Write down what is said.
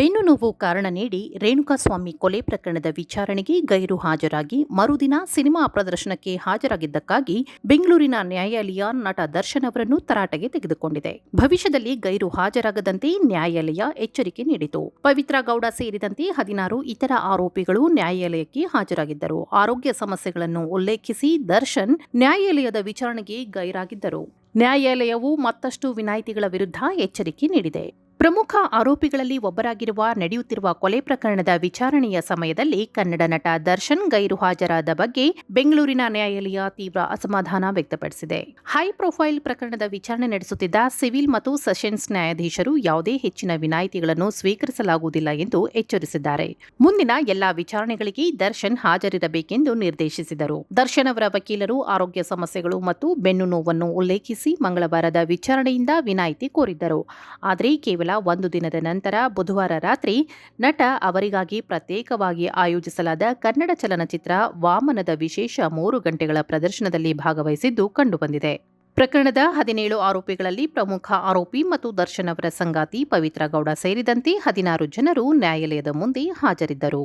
ಬೆನ್ನು ನೋವು ಕಾರಣ ನೀಡಿ ರೇಣುಕಾಸ್ವಾಮಿ ಕೊಲೆ ಪ್ರಕರಣದ ವಿಚಾರಣೆಗೆ ಗೈರು ಹಾಜರಾಗಿ ಮರುದಿನ ಸಿನಿಮಾ ಪ್ರದರ್ಶನಕ್ಕೆ ಹಾಜರಾಗಿದ್ದಕ್ಕಾಗಿ ಬೆಂಗಳೂರಿನ ನ್ಯಾಯಾಲಯ ನಟ ದರ್ಶನ್ ಅವರನ್ನು ತರಾಟೆಗೆ ತೆಗೆದುಕೊಂಡಿದೆ. ಭವಿಷ್ಯದಲ್ಲಿ ಗೈರು ಹಾಜರಾಗದಂತೆ ನ್ಯಾಯಾಲಯ ಎಚ್ಚರಿಕೆ ನೀಡಿತು. ಪವಿತ್ರ ಗೌಡ ಸೇರಿದಂತೆ ಹದಿನಾರು ಇತರ ಆರೋಪಿಗಳು ನ್ಯಾಯಾಲಯಕ್ಕೆ ಹಾಜರಾಗಿದ್ದರು. ಆರೋಗ್ಯ ಸಮಸ್ಯೆಗಳನ್ನು ಉಲ್ಲೇಖಿಸಿ ದರ್ಶನ್ ನ್ಯಾಯಾಲಯದ ವಿಚಾರಣೆಗೆ ಗೈರಾಗಿದ್ದರು. ನ್ಯಾಯಾಲಯವು ಮತ್ತಷ್ಟು ವಿನಾಯಿತಿಗಳ ವಿರುದ್ಧ ಎಚ್ಚರಿಕೆ ನೀಡಿದೆ. ಪ್ರಮುಖ ಆರೋಪಿಗಳಲ್ಲಿ ಒಬ್ಬರಾಗಿರುವ ನಡೆಯುತ್ತಿರುವ ಕೊಲೆ ಪ್ರಕರಣದ ವಿಚಾರಣೆಯ ಸಮಯದಲ್ಲಿ ಕನ್ನಡ ನಟ ದರ್ಶನ್ ಗೈರು ಹಾಜರಾದ ಬಗ್ಗೆ ಬೆಂಗಳೂರಿನ ನ್ಯಾಯಾಲಯ ತೀವ್ರ ಅಸಮಾಧಾನ ವ್ಯಕ್ತಪಡಿಸಿದೆ. ಹೈ ಪ್ರೊಫೈಲ್ ಪ್ರಕರಣದ ವಿಚಾರಣೆ ನಡೆಸುತ್ತಿದ್ದ ಸಿವಿಲ್ ಮತ್ತು ಸೆಷನ್ಸ್ ನ್ಯಾಯಾಧೀಶರು ಯಾವುದೇ ಹೆಚ್ಚಿನ ವಿನಾಯಿತಿಗಳನ್ನು ಸ್ವೀಕರಿಸಲಾಗುವುದಿಲ್ಲ ಎಂದು ಎಚ್ಚರಿಸಿದ್ದಾರೆ. ಮುಂದಿನ ಎಲ್ಲಾ ವಿಚಾರಣೆಗಳಿಗೆ ದರ್ಶನ್ ಹಾಜರಿರಬೇಕೆಂದು ನಿರ್ದೇಶಿಸಿದರು. ದರ್ಶನ್ ಅವರ ವಕೀಲರು ಆರೋಗ್ಯ ಸಮಸ್ಯೆಗಳು ಮತ್ತು ಬೆನ್ನು ನೋವನ್ನು ಉಲ್ಲೇಖಿಸಿ ಮಂಗಳವಾರದ ವಿಚಾರಣೆಯಿಂದ ವಿನಾಯಿತಿ ಕೋರಿದ್ದರು. ಆದರೆ ಕೇವಲ ಒಂದು ದಿನದ ನಂತರ ಬುಧವಾರ ರಾತ್ರಿ ನಟ ಅವರಿಗಾಗಿ ಪ್ರತ್ಯೇಕವಾಗಿ ಆಯೋಜಿಸಲಾದ ಕನ್ನಡ ಚಲನಚಿತ್ರ ವಾಮನದ ವಿಶೇಷ ಮೂರು ಗಂಟೆಗಳ ಪ್ರದರ್ಶನದಲ್ಲಿ ಭಾಗವಹಿಸಿದ್ದು ಕಂಡುಬಂದಿದೆ. ಪ್ರಕರಣದ ಹದಿನೇಳು ಆರೋಪಿಗಳಲ್ಲಿ ಪ್ರಮುಖ ಆರೋಪಿ ಮತ್ತು ದರ್ಶನ್ ಅವರ ಸಂಗಾತಿ ಪವಿತ್ರ ಗೌಡ ಸೇರಿದಂತೆ ಹದಿನಾರು ಜನರು ನ್ಯಾಯಾಲಯದ ಮುಂದೆ ಹಾಜರಿದ್ದರು.